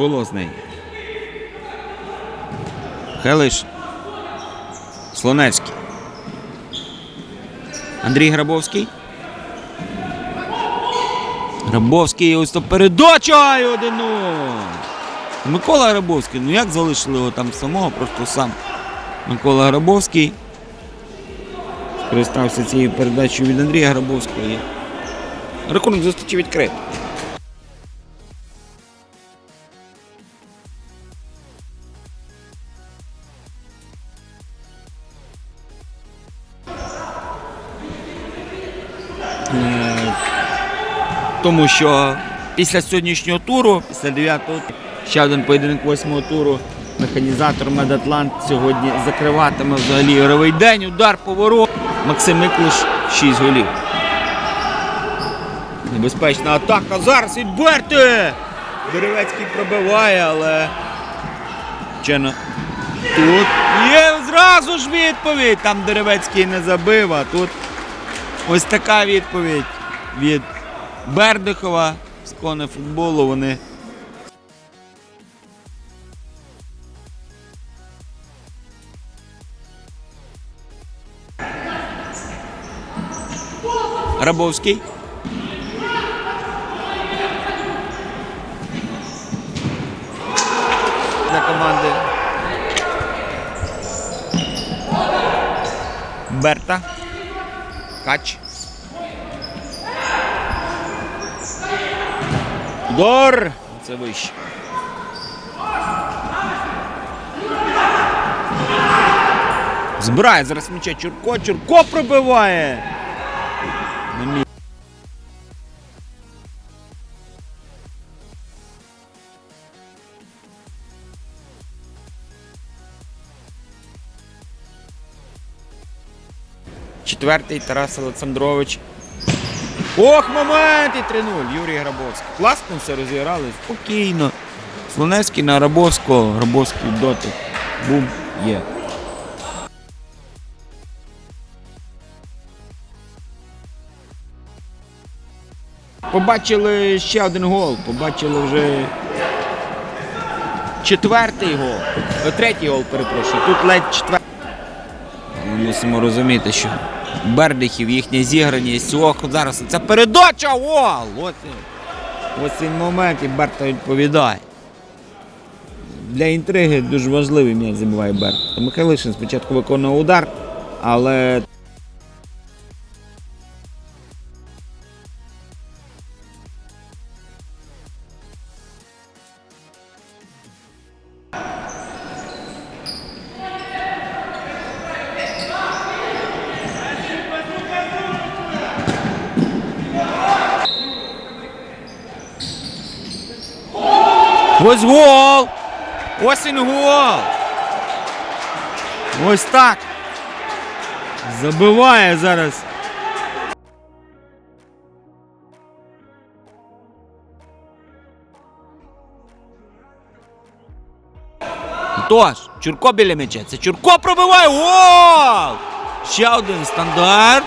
було з нею. Хелиш. Слонецький. Андрій Грабовський. Грабовський ось то передача і 1 Микола Грабовський. Ну як залишили його там самого, просто сам Микола Грабовський. Скористався цією передачею від Андрія Грабовського. Рахунок зустрічі відкритий. Тому що після сьогоднішнього туру, після 9-го, ще один поєдинок 8-го туру, механізатор Медатлант сьогодні закриватиме взагалі ігровий день. Удар поворот. Максим Миклиш 6 голів. Небезпечна атака. Зараз від Берти! Деревецький пробиває, але. Чено. Тут є зразу ж відповідь. Там Деревецький не забив, а тут ось така відповідь від Бердихова з кони футболу. Вони Рабовський. Команди. Берта. Кач. Удар! Це вище. Збирає зараз м'яча Чурко. Чурко пробиває. Четвертий Тарас Олександрович. Ох, момент! І 3-0. Юрій Грабовський. Класно все розіграли, спокійно. Слоневський на Грабовського. Грабовський дотик. Бум. Є. Побачили ще один гол. Побачили вже четвертий гол. Третій гол, перепрошую. Тут ледь четвертий. Мусимо розуміти, що Бердихів, їхня зіграність. Ох, зараз це передача! О! Ось, ось цей момент, і Берта відповідає. Для інтриги дуже важливий м'яч забиває Берт. Михайлишин спочатку виконував удар, але Ось гол! Ось він гол! Ось так. Забиває зараз. Тож, Чурко біля м'яча. Це Чурко пробиває гол! Ще один стандарт.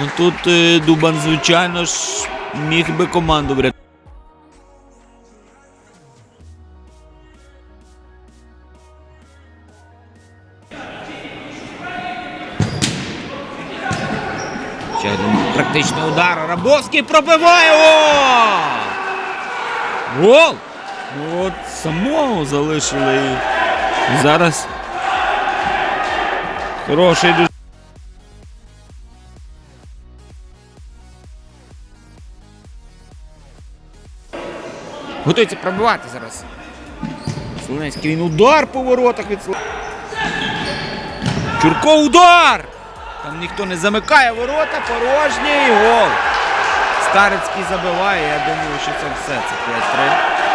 Ну тут е, Дубан, звичайно ж, міг би команду врятувати. Ще один практичний удар. Рабовський пробиває. О! Гол! Ну от самого залишили. І зараз хороший дуже. Готується пробивати зараз. Слонецький він удар по воротах від Чурко удар! Там ніхто не замикає ворота, порожній гол. Старицький забиває, я думаю, що це все. Це 5-3.